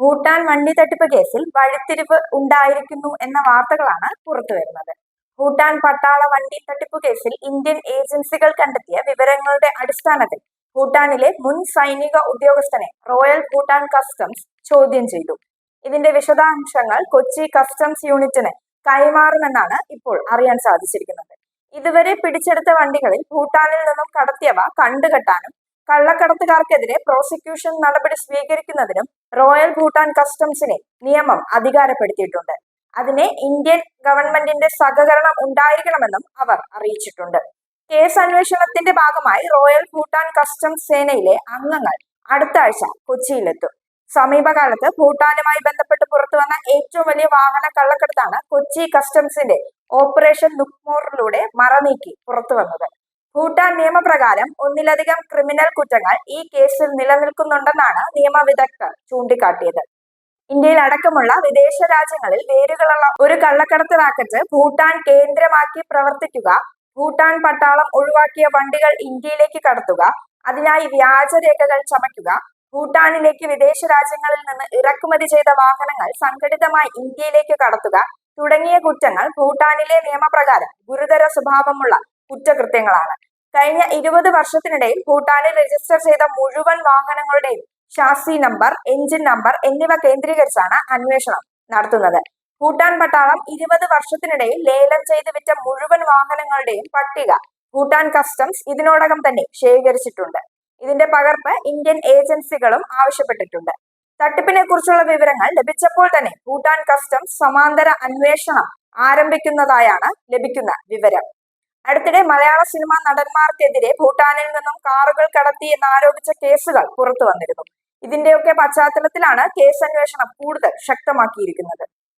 ഭൂട്ടാൻ വണ്ടി തട്ടിപ്പ് കേസിൽ വഴിത്തിരിവ് ഉണ്ടായിരിക്കുന്നു എന്ന വാർത്തകളാണ് പുറത്തു വരുന്നത്. ഭൂട്ടാൻ പട്ടാള വണ്ടി തട്ടിപ്പ് കേസിൽ ഇന്ത്യൻ ഏജൻസികൾ കണ്ടെത്തിയ വിവരങ്ങളുടെ അടിസ്ഥാനത്തിൽ ഭൂട്ടാനിലെ മുൻ സൈനിക ഉദ്യോഗസ്ഥനെ റോയൽ ഭൂട്ടാൻ കസ്റ്റംസ് ചോദ്യം ചെയ്തു. ഇതിന്റെ വിശദാംശങ്ങൾ കൊച്ചി കസ്റ്റംസ് യൂണിറ്റിന് കൈമാറുമെന്നാണ് ഇപ്പോൾ അറിയാൻ സാധിച്ചിരിക്കുന്നത്. ഇതുവരെ പിടിച്ചെടുത്ത വണ്ടികളിൽ ഭൂട്ടാനിൽ നിന്നും കടത്തിയവ കണ്ടുകെട്ടാനും കള്ളക്കടത്തുകാർക്കെതിരെ പ്രോസിക്യൂഷൻ നടപടി സ്വീകരിക്കുന്നതിനും റോയൽ ഭൂട്ടാൻ കസ്റ്റംസിനെ നിയമം അധികാരപ്പെടുത്തിയിട്ടുണ്ട്. അതിനെ ഇന്ത്യൻ ഗവൺമെന്റിന്റെ സഹകരണം ഉണ്ടായിരിക്കണമെന്നും അവർ അറിയിച്ചിട്ടുണ്ട്. കേസ് അന്വേഷണത്തിന്റെ ഭാഗമായി റോയൽ ഭൂട്ടാൻ കസ്റ്റംസ് സേനയിലെ അംഗങ്ങൾ അടുത്ത ആഴ്ച കൊച്ചിയിലെത്തും. സമീപകാലത്ത് ഭൂട്ടാനുമായി ബന്ധപ്പെട്ട് പുറത്തു വന്ന ഏറ്റവും വലിയ വാഹന കള്ളക്കടത്താണ് കൊച്ചി കസ്റ്റംസിന്റെ ഓപ്പറേഷൻ നുക്മോറിലൂടെ മറനീക്കി പുറത്തുവന്നത് ഭൂട്ടാൻ നിയമപ്രകാരം ഒന്നിലധികം ക്രിമിനൽ കുറ്റങ്ങൾ ഈ കേസിൽ നിലനിൽക്കുന്നുണ്ടെന്നാണ് നിയമവിദഗ്ധർ ചൂണ്ടിക്കാട്ടിയത്. ഇന്ത്യയിൽ അടക്കമുള്ള വിദേശ രാജ്യങ്ങളിൽ വേരുകളുള്ള ഒരു കള്ളക്കടത്ത് റാക്കറ്റ് ഭൂട്ടാൻ കേന്ദ്രമാക്കി പ്രവർത്തിക്കുക ഭൂട്ടാൻ പട്ടാളം ഒഴിവാക്കിയ വണ്ടികൾ ഇന്ത്യയിലേക്ക് കടത്തുക അതിനായി വ്യാജരേഖകൾ ചമയ്ക്കുക ഭൂട്ടാനിലേക്ക് വിദേശ രാജ്യങ്ങളിൽ നിന്ന് ഇറക്കുമതി ചെയ്ത വാഹനങ്ങൾ സംഘടിതമായി ഇന്ത്യയിലേക്ക് കടത്തുക തുടങ്ങിയ കുറ്റങ്ങൾ ഭൂട്ടാനിലെ നിയമപ്രകാരം ഗുരുതര സ്വഭാവമുള്ള കുറ്റകൃത്യങ്ങളാണ്. കഴിഞ്ഞ ഇരുപത് വർഷത്തിനിടയിൽ ഭൂട്ടാനിൽ രജിസ്റ്റർ ചെയ്ത മുഴുവൻ വാഹനങ്ങളുടെയും ഷാസി നമ്പർ എഞ്ചിൻ നമ്പർ എന്നിവ കേന്ദ്രീകരിച്ചാണ് അന്വേഷണം നടത്തുന്നത്. ഭൂട്ടാൻ പട്ടാളം ഇരുപത് വർഷത്തിനിടയിൽ ലേലം ചെയ്ത് വിറ്റ മുഴുവൻ വാഹനങ്ങളുടെയും പട്ടിക ഭൂട്ടാൻ കസ്റ്റംസ് ഇതിനോടകം തന്നെ ശേഖരിച്ചിട്ടുണ്ട്. ഇതിന്റെ പകർപ്പ് ഇന്ത്യൻ ഏജൻസികളും ആവശ്യപ്പെട്ടിട്ടുണ്ട്. തട്ടിപ്പിനെ കുറിച്ചുള്ള വിവരങ്ങൾ ലഭിച്ചപ്പോൾ തന്നെ ഭൂട്ടാൻ കസ്റ്റംസ് സമാന്തര അന്വേഷണം ആരംഭിക്കുന്നതായാണ് ലഭിക്കുന്ന വിവരം. അടുത്തിടെ മലയാള സിനിമാ നടന്മാർക്കെതിരെ ഭൂട്ടാനിൽ നിന്നും കാറുകൾ കടത്തി എന്നാരോപിച്ച കേസുകൾ പുറത്തു വന്നിരുന്നു. ഇതിന്റെയൊക്കെ പശ്ചാത്തലത്തിലാണ് കേസ് അന്വേഷണം കൂടുതൽ ശക്തമാക്കിയിരിക്കുന്നത്.